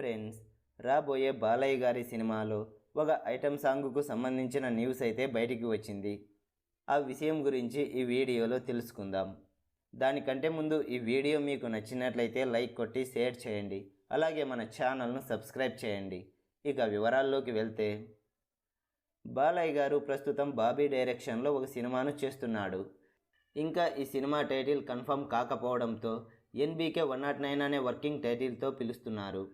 Friends రాబోయే బాలయ్య గారి సినిమాలో ఒక ఐటెం సాంగ్కు సంబంధించిన న్యూస్ అయితే బయటికి వచ్చింది. ఆ విషయం గురించి ఈ వీడియోలో తెలుసుకుందాం. దానికంటే ముందు ఈ వీడియో మీకు నచ్చినట్లయితే లైక్ కొట్టి షేర్ చేయండి. అలాగే మన ఛానల్ను సబ్స్క్రైబ్ చేయండి. ఇక వివరాల్లోకి వెళ్తే బాలయ్య గారు ప్రస్తుతం బాబీ డైరెక్షన్లో ఒక సినిమాను చేస్తున్నాడు. ఇంకా ఈ సినిమా టైటిల్ కన్ఫర్మ్ కాకపోవడంతో ఎన్బీకే వన్ నాట్ నైన్ అనే వర్కింగ్ టైటిల్తో పిలుస్తున్నారు.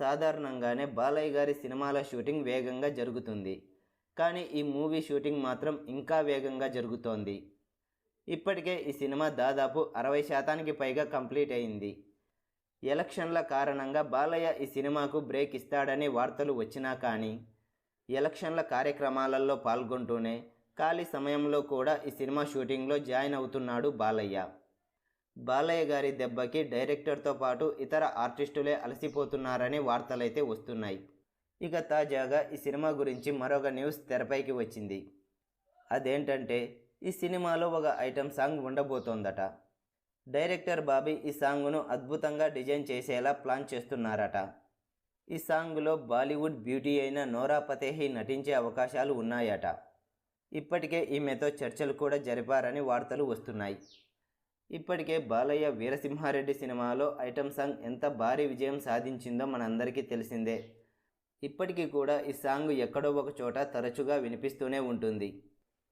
సాధారణంగానే బాలయ్య గారి సినిమాల షూటింగ్ వేగంగా జరుగుతుంది. కానీ ఈ మూవీ షూటింగ్ మాత్రం ఇంకా వేగంగా జరుగుతోంది. ఇప్పటికే ఈ సినిమా దాదాపు అరవై శాతానికి పైగా కంప్లీట్ అయింది. ఎలక్షన్ల కారణంగా బాలయ్య ఈ సినిమాకు బ్రేక్ ఇస్తాడని వార్తలు వచ్చినా కానీ ఎలక్షన్ల కార్యక్రమాలలో పాల్గొంటూనే ఖాళీ సమయంలో కూడా ఈ సినిమా షూటింగ్లో జాయిన్ అవుతున్నాడు బాలయ్య. బాలయ్య గారి దెబ్బకి డైరెక్టర్తో పాటు ఇతర ఆర్టిస్టులే అలసిపోతున్నారని వార్తలైతే వస్తున్నాయి. ఇక తాజాగా ఈ సినిమా గురించి మరొక న్యూస్ తెరపైకి వచ్చింది. అదేంటంటే ఈ సినిమాలో ఒక ఐటెం సాంగ్ ఉండబోతోందట. డైరెక్టర్ బాబీ ఈ సాంగ్ను అద్భుతంగా డిజైన్ చేసేలా ప్లాన్ చేస్తున్నారట. ఈ సాంగ్లో బాలీవుడ్ బ్యూటీ అయిన నోరా ఫతేహి నటించే అవకాశాలు ఉన్నాయట. ఇప్పటికే ఈమెతో చర్చలు కూడా జరిపారని వార్తలు వస్తున్నాయి. ఇప్పటికే బాలయ్య వీరసింహారెడ్డి సినిమాలో ఐటెం సాంగ్ ఎంత భారీ విజయం సాధించిందో మనందరికీ తెలిసిందే. ఇప్పటికీ కూడా ఈ సాంగ్ ఎక్కడో ఒక చోట తరచుగా వినిపిస్తూనే ఉంటుంది.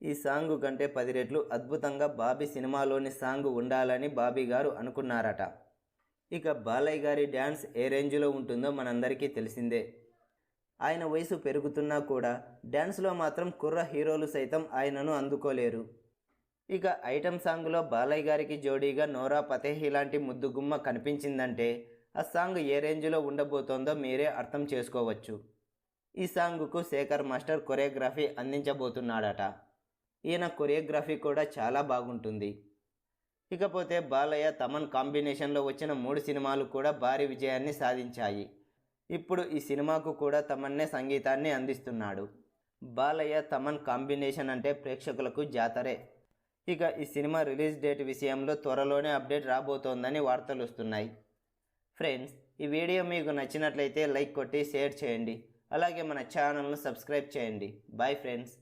ఈ సాంగ్ కంటే పది రెట్లు అద్భుతంగా బాబీ సినిమాలోని సాంగ్ ఉండాలని బాబీ గారు అనుకున్నారట. ఇక బాలయ్య గారి డ్యాన్స్ ఏ రేంజ్లో ఉంటుందో మనందరికీ తెలిసిందే. ఆయన వయసు పెరుగుతున్నా కూడా డ్యాన్స్లో మాత్రం కుర్ర హీరోలు సైతం ఆయనను అందుకోలేరు. ఇక ఐటమ్ సాంగ్లో బాలయ్య గారికి జోడీగా నోరా ఫతేహి లాంటి ముద్దుగుమ్మ కనిపించిందంటే ఆ సాంగ్ ఏ రేంజ్లో ఉండబోతోందో మీరే అర్థం చేసుకోవచ్చు. ఈ సాంగ్కు శేఖర్ మాస్టర్ కొరియోగ్రఫీ అందించబోతున్నాడట. ఈయన కొరియోగ్రఫీ కూడా చాలా బాగుంటుంది. ఇకపోతే బాలయ్య తమన్ కాంబినేషన్లో వచ్చిన మూడు సినిమాలు కూడా భారీ విజయాన్ని సాధించాయి. ఇప్పుడు ఈ సినిమాకు కూడా తమన్నే సంగీతాన్ని అందిస్తున్నాడు. బాలయ్య తమన్ కాంబినేషన్ అంటే ప్రేక్షకులకు జాతరే. ఇక ఈ సినిమా రిలీజ్ డేట్ విషయంలో త్వరలోనే అప్డేట్ రాబోతోందని వార్తలు వస్తున్నాయి. ఫ్రెండ్స్ ఈ వీడియో మీకు నచ్చినట్లయితే లైక్ కొట్టి షేర్ చేయండి. అలాగే మన ఛానల్ను సబ్స్క్రైబ్ చేయండి. Bye friends